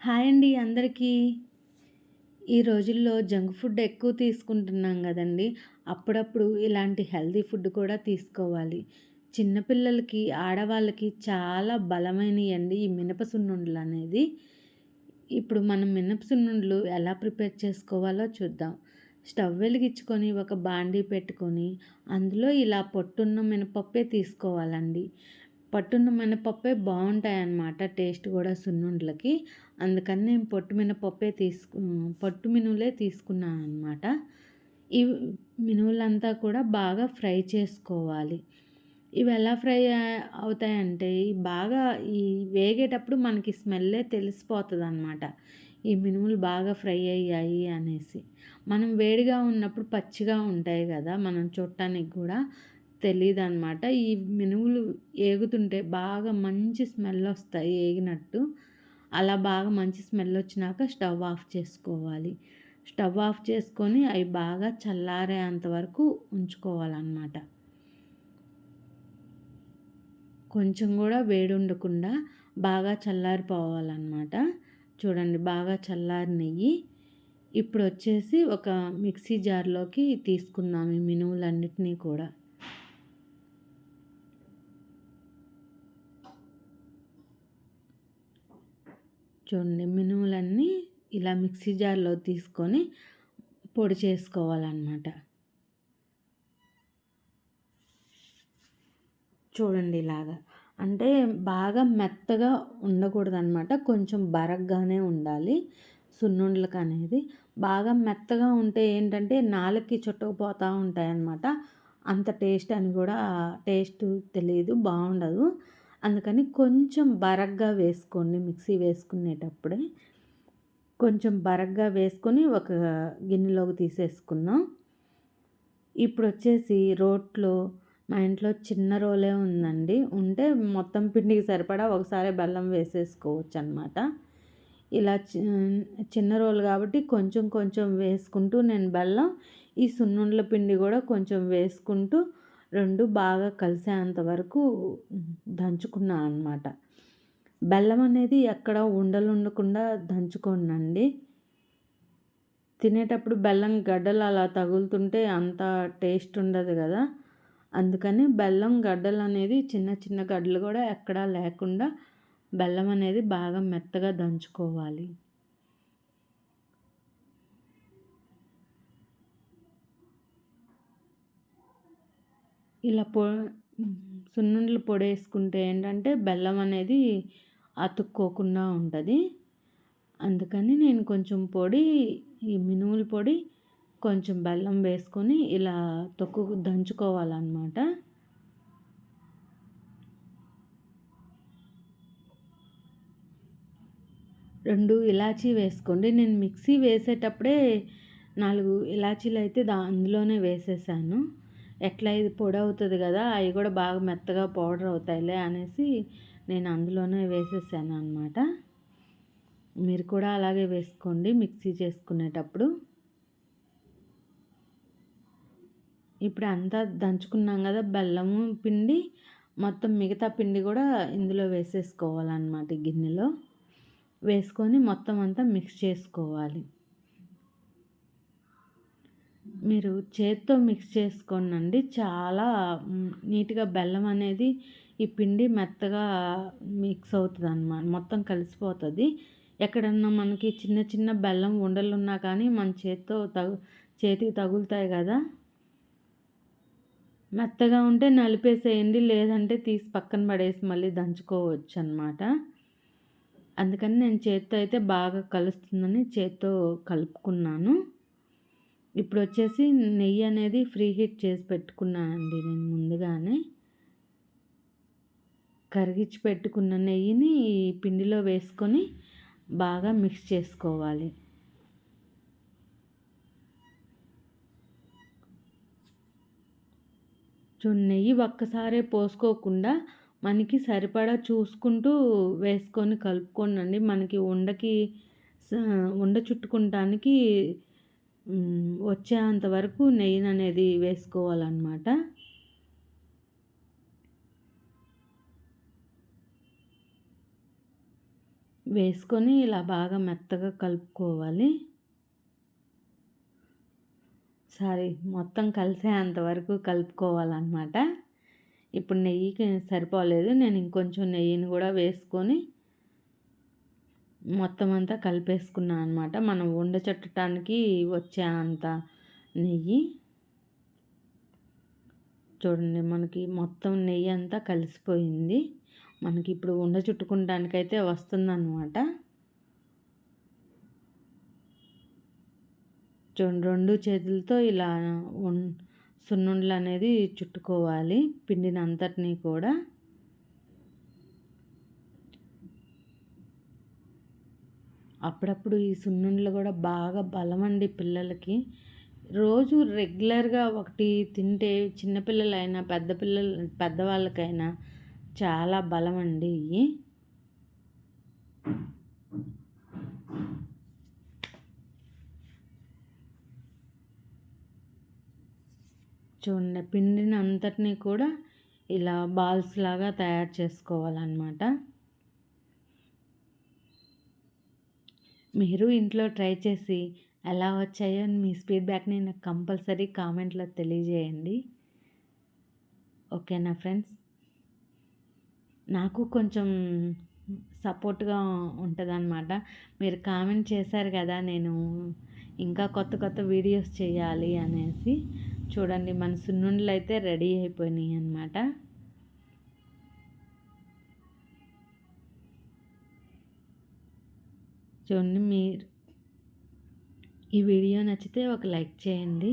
Hi అండి అందరికీ. ఈ రోజుల్లో జంక్ ఫుడ్ ఎక్కువ తీసుకుంటున్నాం కదండి. అప్పుడప్పుడు ఇలాంటి హెల్తీ ఫుడ్ కూడా తీసుకోవాలి. చిన్నపిల్లలకి ఆడవాళ్ళకి చాలా బలమైనవి అండి ఈ మినప సున్నుండలు అనేది. ఇప్పుడు మనం మినప సున్నుండలు ఎలా ప్రిపేర్ చేసుకోవాలో చూద్దాం. స్టవ్ వెలిగించుకొని ఒక బాండీ పెట్టుకొని అందులో ఇలా పొట్టున్న మినపప్పే తీసుకోవాలండి. పట్టున్న మినపప్పే బాగుంటాయి అన్నమాట టేస్ట్ కూడా సున్నుండ్లకి. అందుకని నేను పొట్టు మినపప్పే తీసుకు పట్టు మినువులే తీసుకున్నాను అనమాట ఈ మినువులంతా కూడా బాగా ఫ్రై చేసుకోవాలి. ఇవి ఎలా ఫ్రై అవుతాయంటే బాగా ఈ వేగేటప్పుడు మనకి స్మెల్లే తెలిసిపోతుంది అనమాట ఈ మినుములు బాగా ఫ్రై అయ్యాయి అనేసి. మనం వేడిగా ఉన్నప్పుడు పచ్చిగా ఉంటాయి కదా మనం చుట్టానికి కూడా తెలియదు అనమాట ఈ మినుములు ఏగుతుంటే బాగా మంచి స్మెల్ వస్తాయి ఏగినట్టు. అలా బాగా మంచి స్మెల్ వచ్చినాక స్టవ్ ఆఫ్ చేసుకోవాలి. స్టవ్ ఆఫ్ చేసుకొని అవి బాగా చల్లారేంత వరకు ఉంచుకోవాలన్నమాట. కొంచెం కూడా వేడి ఉండకుండా బాగా చల్లారిపోవాలన్నమాట. చూడండి బాగా చల్లారి నెయ్యి ఇప్పుడు వచ్చేసి ఒక మిక్సీ జార్లోకి తీసుకుందాం ఈ మినుములన్నిటినీ కూడా. చూడండి మినుములన్నీ ఇలా మిక్సీ జార్లో తీసుకొని పొడి చేసుకోవాలన్నమాట. చూడండి ఇలాగా. అంటే బాగా మెత్తగా ఉండకూడదు అనమాట కొంచెం బరగ్గానే ఉండాలి సున్నుండలకు అనేది బాగా మెత్తగా ఉంటే ఏంటంటే నాలుగుకి చుట్టుకుపోతూ ఉంటాయి అన్నమాట అంత టేస్ట్ అని కూడా టేస్ట్ తెలియదు బాగుండదు. అందుకని కొంచెం బరగ్గా వేసుకోండి మిక్సీ వేసుకునేటప్పుడే కొంచెం బరగ్గా వేసుకొని ఒక గిన్నెలోకి తీసేసుకున్నాం. ఇప్పుడు వచ్చేసి రోట్లో మా ఇంట్లో చిన్న రోలే ఉందండి. ఉంటే మొత్తం పిండికి సరిపడా ఒకసారి బెల్లం వేసేసుకోవచ్చు అనమాట ఇలా చిన్న రోలు కాబట్టి కొంచెం కొంచెం వేసుకుంటూ నేను బెల్లం ఈ సున్నుండ్ల పిండి కూడా కొంచెం వేసుకుంటూ రెండు బాగా కలిసేంత వరకు దంచుకున్నాను అనమాట బెల్లం అనేది ఎక్కడ ఉండలు ఉండకుండా దంచుకోనండి. తినేటప్పుడు బెల్లం గడ్డలు అలా తగులుతుంటే అంత టేస్ట్ ఉండదు కదా. అందుకని బెల్లం గడ్డలు అనేది చిన్న చిన్న గడ్డలు కూడా ఎక్కడా లేకుండా బెల్లం అనేది బాగా మెత్తగా దంచుకోవాలి. ఇలా పొ సున్నుండలు పొడి వేసుకుంటే ఏంటంటే బెల్లం అనేది అతుక్కోకుండా ఉంటుంది. అందుకని నేను కొంచెం పొడి ఈ మినుముల పొడి కొంచెం బెల్లం వేసుకొని ఇలా తొక్కు దంచుకోవాలన్నమాట. రెండు ఇలాచీ వేసుకోండి. నేను మిక్సీ వేసేటప్పుడే నాలుగు ఇలాచీలు అయితే దా అందులోనే వేసేసాను. ఎట్లా ఇది పొడి అవుతుంది కదా అవి కూడా బాగా మెత్తగా పౌడర్ అవుతాయిలే అనేసి నేను అందులోనే వేసేసాను అనమాట మీరు కూడా అలాగే వేసుకోండి మిక్సీ చేసుకునేటప్పుడు. ఇప్పుడు అంతా దంచుకున్నాం కదా బెల్లము పిండి మొత్తం మిగతా పిండి కూడా ఇందులో వేసేసుకోవాలన్నమాట గిన్నెలో. వేసుకొని మొత్తం అంతా మిక్స్ చేసుకోవాలి. మీరు చేత్తో మిక్స్ చేసుకోనండి. చాలా నీట్గా బెల్లం అనేది ఈ పిండి మెత్తగా మిక్స్ అవుతుంది అన్నమాట మొత్తం కలిసిపోతుంది. ఎక్కడన్నా మనకి చిన్న చిన్న బెల్లం ఉండలు ఉన్నా కానీ మన చేత్తో తగు చేతికి తగులుతాయి కదా. మెత్తగా ఉంటే నలిపేసేయండి. లేదంటే తీసి పక్కన పడేసి మళ్ళీ దంచుకోవచ్చు అనమాట అందుకని నేను చేత్తో అయితే బాగా కలుస్తుందని చేత్తో కలుపుకున్నాను. ఇప్పుడు వచ్చేసి నెయ్యి అనేది ఫ్రీ హీట్ చేసి పెట్టుకున్నానండి నేను ముందుగానే. కరిగించి పెట్టుకున్న నెయ్యిని ఈ పిండిలో వేసుకొని బాగా మిక్స్ చేసుకోవాలి. చూ నెయ్యి ఒక్కసారే పోసుకోకుండా మనకి సరిపడా చూసుకుంటూ వేసుకొని కలుపుకోనండి. మనకి ఉండకి ఉండ చుట్టుకుంటానికి వచ్చేంత వరకు నెయ్యి అనేది వేసుకోవాలన్నమాట. వేసుకొని ఇలా బాగా మెత్తగా కలుపుకోవాలి. సారీ మొత్తం కలిసేంత వరకు కలుపుకోవాలన్నమాట. ఇప్పుడు నెయ్యికి సరిపోలేదు నేను ఇంకొంచెం నెయ్యిని కూడా వేసుకొని మొత్తం అంతా కలిపేసుకున్నాను అనమాట మనం ఉండ చుట్టడానికి వచ్చే అంత నెయ్యి. చూడండి మనకి మొత్తం నెయ్యి అంతా కలిసిపోయింది. మనకి ఇప్పుడు ఉండ చుట్టుకుంటానికైతే వస్తుందన్నమాట. చూడండి రెండు చేతులతో ఇలా సున్నుండలు అనేది చుట్టుకోవాలి పిండిని అంతటినీ కూడా. అప్పుడప్పుడు ఈ సున్నుండలు కూడా బాగా బలం అండి పిల్లలకి. రోజు రెగ్యులర్గా ఒకటి తింటే చిన్నపిల్లలైనా పెద్ద పిల్లలు పెద్దవాళ్ళకైనా చాలా బలం అండి ఇవి చూడండి పిండిని అంతటినీ కూడా ఇలా బాల్స్ లాగా తయారు చేసుకోవాలన్నమాట. మీరు ఇంట్లో ట్రై చేసి ఎలా వచ్చాయో మీ ఫీడ్బ్యాక్ని నాకు కంపల్సరీ కామెంట్లో తెలియజేయండి. ఓకేనా ఫ్రెండ్స్? నాకు కొంచెం సపోర్ట్గా ఉంటుందన్నమాట. మీరు కామెంట్ చేశారు కదా నేను ఇంకా కొత్త కొత్త వీడియోస్ చేయాలి అనేసి. చూడండి మన సున్నుండలు అయితే రెడీ అయిపోయినాయి అన్నమాట చూడండి మీరు ఈ వీడియో నచ్చితే ఒక లైక్ చేయండి.